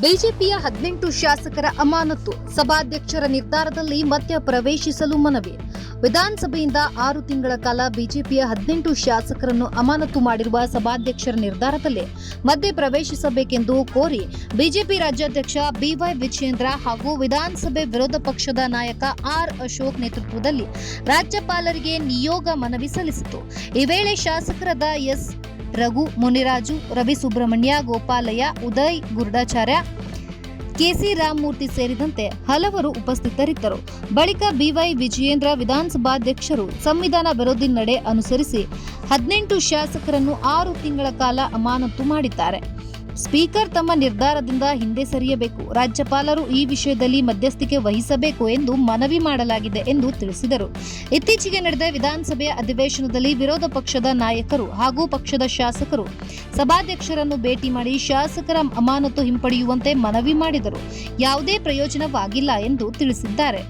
ಬಿಜೆಪಿಯ ಹದಿನೆಂಟು ಶಾಸಕರ ಅಮಾನತು ಸಭಾಧ್ಯಕ್ಷರ ನಿರ್ಧಾರದಲ್ಲಿ ಮಧ್ಯ ಪ್ರವೇಶಿಸಲು ಮನವಿ. ವಿಧಾನಸಭೆಯಿಂದ ಆರು ತಿಂಗಳ ಕಾಲ ಬಿಜೆಪಿಯ ಹದಿನೆಂಟು ಶಾಸಕರನ್ನು ಅಮಾನತು ಮಾಡಿರುವ ಸಭಾಧ್ಯಕ್ಷರ ನಿರ್ಧಾರದಲ್ಲಿ ಮಧ್ಯ ಪ್ರವೇಶಿಸಬೇಕೆಂದು ಕೋರಿ ಬಿಜೆಪಿ ರಾಜ್ಯಾಧ್ಯಕ್ಷ ಬಿವೈ ವಿಜಯೇಂದ್ರ ಹಾಗೂ ವಿಧಾನಸಭೆ ವಿರೋಧ ಪಕ್ಷದ ನಾಯಕ ಆರ್. ಅಶೋಕ್ ನೇತೃತ್ವದಲ್ಲಿ ರಾಜ್ಯಪಾಲರಿಗೆ ನಿಯೋಗ ಮನವಿ ಸಲ್ಲಿಸಿತು. ಈ ವೇಳೆ ಶಾಸಕರಾದ ಎಸ್. ರಘು, ಮುನಿರಾಜು, ರವಿ ಸುಬ್ರಹ್ಮಣ್ಯ, ಗೋಪಾಲಯ್ಯ, ಉದಯ್, ಗುರುಡಾಚಾರ್ಯ, ಕೆಸಿ ರಾಮಮೂರ್ತಿ ಸೇರಿದಂತೆ ಹಲವರು ಉಪಸ್ಥಿತರಿದ್ದರು. ಬಳಿಕ ಬಿವೈ ವಿಜಯೇಂದ್ರ ವಿಧಾನಸಭಾಧ್ಯಕ್ಷರು ಸಂವಿಧಾನ ವಿರೋಧಿ ನಡೆ ಅನುಸರಿಸಿ ಹದಿನೆಂಟು ಶಾಸಕರನ್ನು ಆರು ತಿಂಗಳ ಕಾಲ ಅಮಾನತು ಮಾಡಿದ್ದಾರೆ. ಸ್ಪೀಕರ್ ತಮ್ಮ ನಿರ್ಧಾರದಿಂದ ಹಿಂದೆ ಸರಿಯಬೇಕು. ರಾಜ್ಯಪಾಲರು ಈ ವಿಷಯದಲ್ಲಿ ಮಧ್ಯಸ್ಥಿಕೆ ವಹಿಸಬೇಕು ಎಂದು ಮನವಿ ಮಾಡಲಾಗಿದೆ ಎಂದು ತಿಳಿಸಿದರು. ಇತ್ತೀಚೆಗೆ ನಡೆದ ವಿಧಾನಸಭೆಯ ಅಧಿವೇಶನದಲ್ಲಿ ವಿರೋಧ ಪಕ್ಷದ ನಾಯಕರು ಹಾಗೂ ಪಕ್ಷದ ಶಾಸಕರು ಸಭಾಧ್ಯಕ್ಷರನ್ನು ಭೇಟಿ ಮಾಡಿ ಶಾಸಕರ ಅಮಾನತು ಹಿಂಪಡೆಯುವಂತೆ ಮನವಿ ಮಾಡಿದರು. ಯಾವುದೇ ಪ್ರಯೋಜನವಾಗಿಲ್ಲ ಎಂದು ತಿಳಿಸಿದ್ದಾರೆ.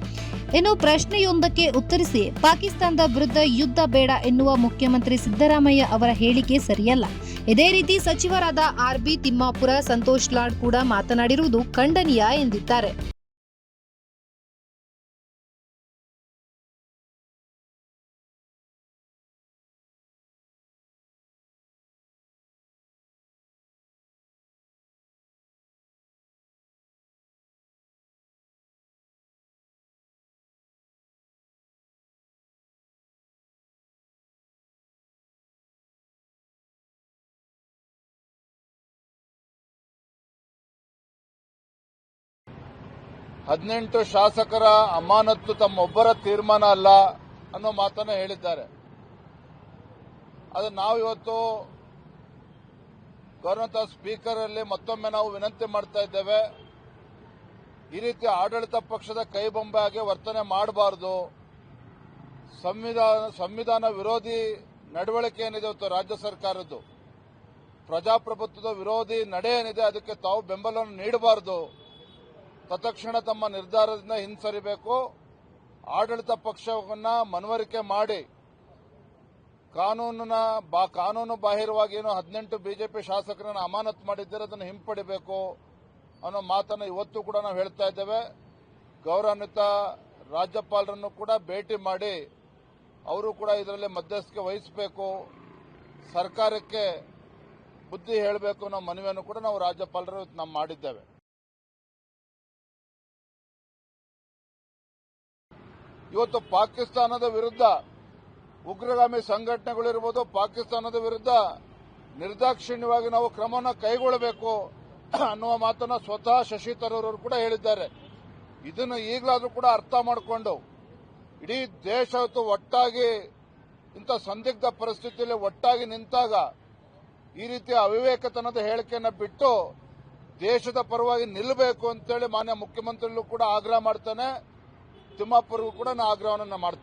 ಇನ್ನು ಪ್ರಶ್ನೆಯೊಂದಕ್ಕೆ ಉತ್ತರಿಸಿ, ಪಾಕಿಸ್ತಾನದ ವಿರುದ್ಧ ಯುದ್ಧ ಬೇಡ ಎನ್ನುವ ಮುಖ್ಯಮಂತ್ರಿ ಸಿದ್ದರಾಮಯ್ಯ ಅವರ ಹೇಳಿಕೆ ಸರಿಯಲ್ಲ. ಇದೇ ರೀತಿ ಸಚಿವರಾದ ಆರ್ಬಿ ತಿಮ್ಮಾಪುರ, ಸಂತೋಷ್ ಲಾಡ್ ಕೂಡ ಮಾತನಾಡಿರುವುದು ಖಂಡನೀಯ ಎಂದಿದ್ದಾರೆ. ಹದಿನೆಂಟು ಶಾಸಕರ ಅಮಾನತ್ತು ತಮ್ಮೊಬ್ಬರ ತೀರ್ಮಾನ ಅಲ್ಲ ಅನ್ನೋ ಮಾತನ್ನ ಹೇಳಿದ್ದಾರೆ. ಅದು ನಾವು ಇವತ್ತು ಗೌರವಂತ ಸ್ಪೀಕರ್ ಅಲ್ಲಿ ಮತ್ತೊಮ್ಮೆ ನಾವು ವಿನಂತಿ ಮಾಡ್ತಾ ಇದ್ದೇವೆ. ಈ ರೀತಿ ಆಡಳಿತ ಪಕ್ಷದ ಕೈಬೊಂಬೆಯಾಗಿ ವರ್ತನೆ ಮಾಡಬಾರದು. ಸಂವಿಧಾನ ಸಂವಿಧಾನ ವಿರೋಧಿ ನಡವಳಿಕೆ ಏನಿದೆ ಇವತ್ತು ರಾಜ್ಯ ಸರ್ಕಾರದ್ದು? ಪ್ರಜಾಪ್ರಭುತ್ವದ ವಿರೋಧಿ ನಡೆ ಏನಿದೆ ಅದಕ್ಕೆ ತಾವು ಬೆಂಬಲವನ್ನು ನೀಡಬಾರದು. ತತ್ಕ್ಷಣ ತಮ್ಮ ನಿರ್ಧಾರದಿಂದ ಹಿಂಸರಿಬೇಕು. ಆಡಳಿತ ಪಕ್ಷವನ್ನ ಮನವರಿಕೆ ಮಾಡಿ. ಕಾನೂನಿನ ಬಾ, ಕಾನೂನು ಬಾಹಿರವಾಗಿ ಏನು ಹದಿನೆಂಟು ಬಿಜೆಪಿ ಶಾಸಕರನ್ನು ಅಮಾನತು ಮಾಡಿದ್ದರೆ, ಅದನ್ನು ಹಿಂಪಡಿಬೇಕು ಅನ್ನೋ ಮಾತನ್ನು ಇವತ್ತು ಕೂಡ ನಾವು ಹೇಳ್ತಾ ಇದ್ದೇವೆ. ಗೌರವಾನ್ವಿತ ರಾಜ್ಯಪಾಲರನ್ನು ಕೂಡ ಭೇಟಿ ಮಾಡಿ ಅವರು ಕೂಡ ಇದರಲ್ಲಿ ಮಧ್ಯಸ್ಥಿಕೆ ವಹಿಸಬೇಕು. ಸರ್ಕಾರಕ್ಕೆ ಬುದ್ಧಿ ಹೇಳಬೇಕು ಅನ್ನೋ ಮನವಿಯನ್ನು ಕೂಡ ನಾವು ರಾಜ್ಯಪಾಲರು ನಾವು ಮಾಡಿದ್ದೇವೆ. ಇವತ್ತು ಪಾಕಿಸ್ತಾನದ ವಿರುದ್ಧ ಉಗ್ರಗಾಮಿ ಸಂಘಟನೆಗಳಿರ್ಬೋದು, ಪಾಕಿಸ್ತಾನದ ವಿರುದ್ಧ ನಿರ್ದಾಕ್ಷಿಣ್ಯವಾಗಿ ನಾವು ಕ್ರಮವನ್ನು ಕೈಗೊಳ್ಳಬೇಕು ಅನ್ನುವ ಮಾತನ್ನ ಸ್ವತಃ ಶಶಿ ತರೂರ್ ಕೂಡ ಹೇಳಿದ್ದಾರೆ. ಇದನ್ನು ಈಗಲಾದರೂ ಕೂಡ ಅರ್ಥ ಮಾಡಿಕೊಂಡು ಇಡೀ ದೇಶ ಒಟ್ಟಾಗಿ, ಇಂಥ ಸಂದಿಗ್ಧ ಪರಿಸ್ಥಿತಿಯಲ್ಲಿ ಒಟ್ಟಾಗಿ ನಿಂತಾಗ ಈ ರೀತಿಯ ಅವಿವೇಕತನದ ಹೇಳಿಕೆಯನ್ನು ಬಿಟ್ಟು ದೇಶದ ಪರವಾಗಿ ನಿಲ್ಲಬೇಕು ಅಂತೇಳಿ ಮಾನ್ಯ ಮುಖ್ಯಮಂತ್ರಿಗಳು ಕೂಡ ಆಗ್ರಹ ಮಾಡ್ತಾನೆ. ತಿಮ್ಮಾಪುರ್ಗೂ ಕೂಡ ನಾನು ಆಗ್ರಹವನ್ನು ಮಾಡ್ತೇನೆ.